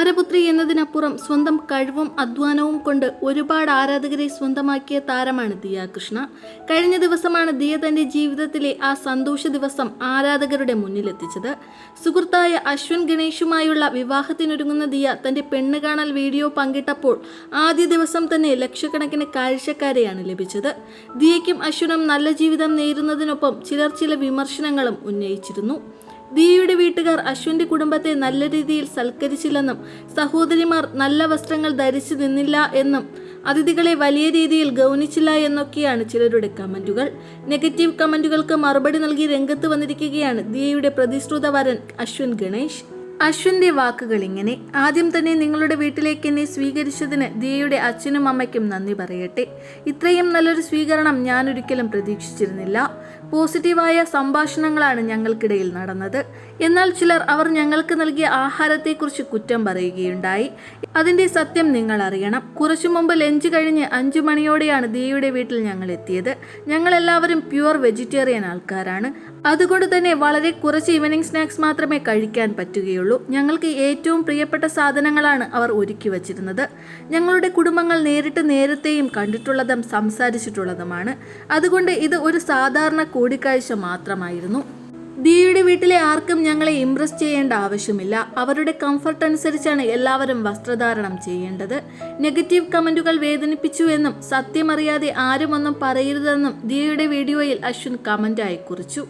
താരപുത്രി എന്നതിനപ്പുറം സ്വന്തം കഴിവും അധ്വാനവും കൊണ്ട് ഒരുപാട് ആരാധകരെ സ്വന്തമാക്കിയ താരമാണ് ദിയ കൃഷ്ണ. കഴിഞ്ഞ ദിവസമാണ് ദിയ തന്റെ ജീവിതത്തിലെ ആ സന്തോഷ ദിവസം ആരാധകരുടെ മുന്നിലെത്തിച്ചത്. സുഹൃത്തായ അശ്വിൻ ഗണേഷുമായുള്ള വിവാഹത്തിനൊരുങ്ങുന്ന ദിയ തന്റെ പെണ്ണ് കാണൽ വീഡിയോ പങ്കിട്ടപ്പോൾ ആദ്യ ദിവസം തന്നെ ലക്ഷക്കണക്കിന് കാഴ്ചക്കാരെയാണ് ലഭിച്ചത്. ദിയയ്ക്കും അശ്വിനും നല്ല ജീവിതം നേരുന്നതിനൊപ്പം ചിലർ ചില വിമർശനങ്ങളും ഉന്നയിച്ചിരുന്നു. ദിയയുടെ വീട്ടുകാർ അശ്വിന്റെ കുടുംബത്തെ നല്ല രീതിയിൽ സൽക്കരിച്ചില്ലെന്നും സഹോദരിമാർ നല്ല വസ്ത്രങ്ങൾ ധരിച്ചു നിന്നില്ല എന്നും അതിഥികളെ വലിയ രീതിയിൽ ഗൗനിച്ചില്ല എന്നൊക്കെയാണ് ചിലരുടെ കമന്റുകൾ. നെഗറ്റീവ് കമന്റുകൾക്ക് മറുപടി നൽകി രംഗത്ത് വന്നിരിക്കുകയാണ് ദിയയുടെ പ്രതിശ്രുത വരൻ അശ്വിൻ ഗണേഷ്. അശ്വിന്റെ വാക്കുകൾ ഇങ്ങനെ ആദ്യം തന്നെ നിങ്ങളുടെ വീട്ടിലേക്ക് എന്നെ സ്വീകരിച്ചതിന് ദിയയുടെ അച്ഛനും അമ്മയ്ക്കും നന്ദി പറയട്ടെ. ഇത്രയും നല്ലൊരു സ്വീകരണം ഞാൻ ഒരിക്കലും പ്രതീക്ഷിച്ചിരുന്നില്ല. പോസിറ്റീവായ സംഭാഷണങ്ങളാണ് ഞങ്ങൾക്കിടയിൽ നടന്നത്. എന്നാൽ ചിലർ അവർ ഞങ്ങൾക്ക് നൽകിയ ആഹാരത്തെക്കുറിച്ച് കുറ്റം പറയുകയുണ്ടായി. അതിന്റെ സത്യം നിങ്ങൾ അറിയണം. കുറച്ചു മുമ്പ് ലഞ്ച് കഴിഞ്ഞ് അഞ്ചു മണിയോടെയാണ് ദിയയുടെ വീട്ടിൽ ഞങ്ങൾ എത്തിയത്. ഞങ്ങൾ എല്ലാവരും പ്യുവർ വെജിറ്റേറിയൻ ആൾക്കാരാണ്. അതുകൊണ്ട് തന്നെ വളരെ കുറച്ച് ഈവനിങ് സ്നാക്സ് മാത്രമേ കഴിക്കാൻ പറ്റുകയുള്ളൂ. ഞങ്ങൾക്ക് ഏറ്റവും പ്രിയപ്പെട്ട സാധനങ്ങളാണ് അവർ ഒരുക്കി വച്ചിരുന്നത്. ഞങ്ങളുടെ കുടുംബങ്ങൾ നേരിട്ട് നേരത്തെയും കണ്ടിട്ടുള്ളതും സംസാരിച്ചിട്ടുള്ളതുമാണ്. അതുകൊണ്ട് ഇത് ഒരു സാധാരണ കൂടിക്കാഴ്ച മാത്രമായിരുന്നു. ദീയുടെ വീട്ടിലെ ആർക്കും ഞങ്ങളെ ഇംപ്രസ് ചെയ്യേണ്ട ആവശ്യമില്ല. അവരുടെ കംഫർട്ട് അനുസരിച്ചാണ് എല്ലാവരും വസ്ത്രധാരണം ചെയ്യേണ്ടത്. നെഗറ്റീവ് കമന്റുകൾ വേദനിപ്പിച്ചു എന്നും സത്യമറിയാതെ ആരും ഒന്നും പറയരുതെന്നും ദിയയുടെ വീഡിയോയിൽ അശ്വിൻ കമന്റായി കുറിച്ചു.